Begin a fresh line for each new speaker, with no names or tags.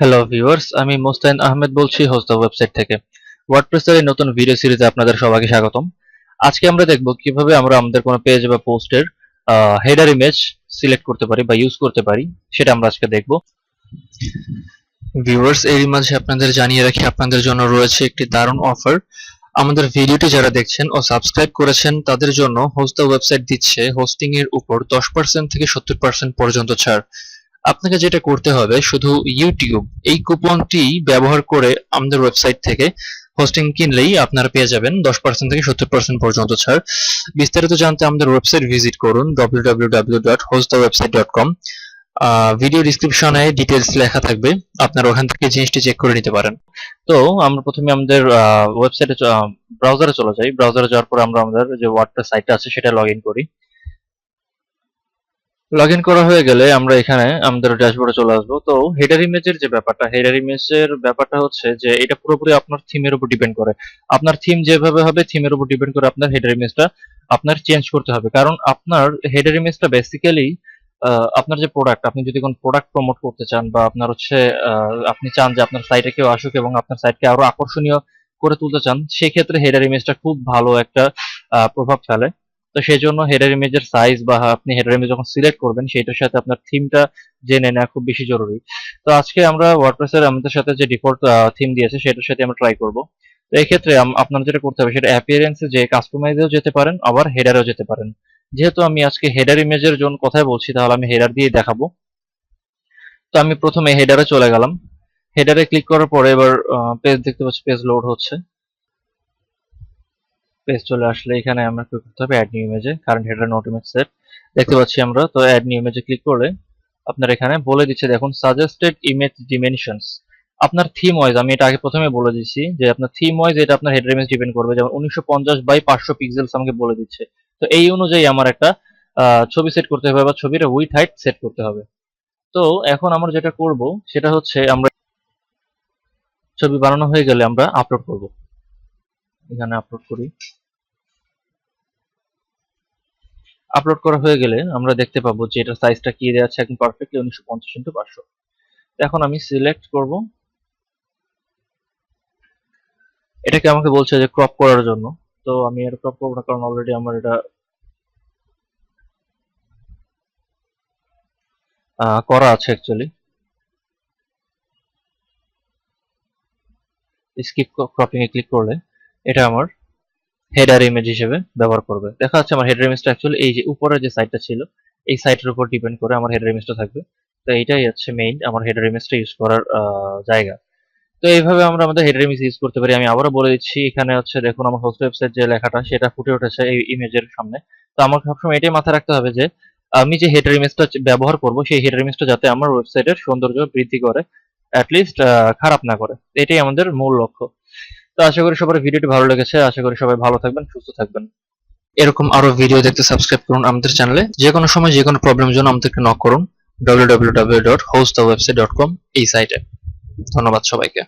Hello viewers আমি মোস্তাইন আহমেদ বলছি host website থেকে। ওয়ার্ডপ্রেসের এই নতুন ভিডিও সিরিজে আপনাদের সবাইকে স্বাগতম। আজকে আমরা দেখব কীভাবে আমরা আমাদের কোনো পেজ বা পোস্টের হেডার ইমেজ সিলেক্ট করতে পারি বা ইউজ করতে পারি, সেটা আমরা আজকে দেখব। ভিউয়ার্স এরই মাঝে আপনাদের জানিয়ে রাখি, আপনাদের জন্য রয়েছে একটি দারুণ অফার আমাদের ভিডিওটি যারা দেখছেন ও সাবস্ক্রাইব করেছেন, তাদের জন্য হোস্ট ওয়েবসাইট দিচ্ছে হোস্টিং এর উপর 10% থেকে 70% পর্যন্ত ছাড়। আপনাকে যেটা করতে হবে, শুধু ইউটিউব এই কুপনটি ব্যবহার করে আমাদের ওয়েবসাইট থেকে হোস্টিং কিনলেই আপনারা পেয়ে যাবেন দশ পার্সেন্ট থেকে সত্তর পার্সেন্ট পর্যন্ত ছাড়। বিস্তারিত জানতে আমাদের ওয়েবসাইট ভিজিট করুন www.hostthewebsite.com ভিডিও ডিসক্রিপশনে ডিটেলস লেখা থাকবে, আপনারা ওখান থেকে জিনিসটি চেক করে নিতে পারেন। তো, আমরা প্রথমে আমাদের ওয়েবসাইটে ব্রাউজারে চলে যাই। ব্রাউজারে যাওয়ার পর আমরা আমাদের যে ওয়ার্ডপ্রেস সাইটটা আছে, সেটা লগ ইন করি। লগ করা হয়ে গেলে আমরা এখানে আমাদের ড্যাশবোর্ডে চলে আসব। তো হেডার ইমেজের যে ব্যাপারটা হেডার ইমেজের ব্যাপারটা হচ্ছে যে এটা পুরোপুরি আপনার থিমের উপর ডিপেন্ড করে। আপনার থিম যেভাবে হবে থিমের উপর ডিপেন্ড করে আপনার হেডার ইমেজটা আপনার চেঞ্জ করতে হবে। কারণ আপনার হেডার ইমেজটা বেসিক্যালি আপনার যে প্রোডাক্ট আপনি যদি কোনো প্রোডাক্ট প্রমোট করতে চান বা আপনার হচ্ছে আপনি চান যে আপনার সাইটে কেউ আসুক এবং আপনার সাইটকে আরও আকর্ষণীয় করে তুলতে চান সেই ক্ষেত্রে হেডার ইমেজটা খুব ভালো একটা প্রভাব ফেলে। তো সেই জন্য হেডার ইমেজের সাইজ বা আপনি হেডার ইমেজ যখন সিলেক্ট করবেন সেটার সাথে আপনার থিমটা জেনে নেওয়া খুব বেশি জরুরি। তো আজকে আমরা ওয়ার্ডপ্রেসের আমাদের সাথে যে ডিফল্ট থিম দিয়েছে, সেটার সাথে আমরা ট্রাই করব। তো এই ক্ষেত্রে আপনার যেটা করতে হবে, সেটা অ্যাপিয়ারেন্সে যে কাস্টমাইজেও যেতে পারেন, আবার হেডারেও যেতে পারেন। যেহেতু আমি আজকে হেডার ইমেজের জন্য কথাই বলছি, তাহলে আমি হেডার দিয়ে দেখাবো। তো আমি প্রথমে হেডারে চলে গেলাম। হেডারে ক্লিক করার পরে এবার পেজ দেখতে পাচ্ছি পেজ লোড হচ্ছে। পেজ চলে আসলে এখানে আমরা কি করতে হবে add new ইমেজে current header not image set দেখতে পাচ্ছি আমরা, তো অ্যাড নিউ ইমেজে ক্লিক করলে আপনার এখানে বলে দিচ্ছে, দেখুন সাজেস্টেড ইমেজ ডিমেনশনস আপনার থিম ওয়াইজ আমি এটা আগে প্রথমে বলে দিচ্ছি যে আপনার থিম ওয়াইজ এটা আপনার হেডার ইমেজ ডিপেন্ড করবে। যেমন উনিশশো পঞ্চাশ বাই পাঁচশো পিক্সেলস আমাকে বলে দিচ্ছে। তো এই অনুযায়ী আমার একটা ছবি সেট করতে হবে বা ছবির উইথ হাইট সেট করতে হবে। তো এখন আমরা যেটা করব, সেটা হচ্ছে আমরা ছবি বানানো হয়ে গেলে আমরা আপলোড করব। এখানে আপলোড করি। আপলোড করা হয়ে গেলে আমরা দেখতে পাবো যে এটার সাইজটা কি দেওয়া আছে একদম পারফেক্টলি উনিশশো পঞ্চাশ ইন্টু পাঁচশো। এখন আমি সিলেক্ট করব। এটাকে আমাকে বলছে যে ক্রপ করার জন্য। তো আমি এটা ক্রপ করব না কারণ অলরেডি আমার এটা করা আছে অ্যাকচুয়ালি স্কিপ ক্রপিং এ ক্লিক করলে এটা আমার হেডার ইমেজ হিসেবে ব্যবহার করবে। দেখা যাচ্ছে আমার হেডার ইমেজটা অ্যাকচুয়ালি এই যে উপরে যে সাইটটা ছিল, এই সাইটের উপর ডিপেন্ড করে আমার হেডার ইমেজটা থাকবে। তো এইটাই হচ্ছে মেইন আমার হেডার ইমেজটা ইউজ করার জায়গা। তো এইভাবে আমরা আমাদের হেডার ইমেজ ইউজ করতে পারি। আমি আবারও বলে দিচ্ছি, এখানে হচ্ছে দেখুন আমার হোস্ট ওয়েবসাইট যে লেখাটা, সেটা ফুটে উঠেছে এই ইমেজের সামনে। তো আমার সবসময় এটাই মাথায় রাখতে হবে যে, আমি যে হেডার ইমেজটা ব্যবহার করব, সেই হেডার ইমেজটা যাতে আমার ওয়েবসাইটের সৌন্দর্য বৃদ্ধি করে অ্যাটলিস্ট খারাপ না করে। এটাই আমাদের মূল লক্ষ্য। তো আশা করি সবার ভিডিওটি ভালো লেগেছে। আশা করি সবাই ভালো থাকবেন, সুস্থ থাকবেন। এরকম আরও ভিডিও দেখতে সাবস্ক্রাইব করুন আমাদের চ্যানেলে যে কোনো সময় যে কোনো প্রবলেমের জন্য আমাদেরকে নক করুন। www.hostthewebsite.com এই সাইটে ধন্যবাদ সবাইকে।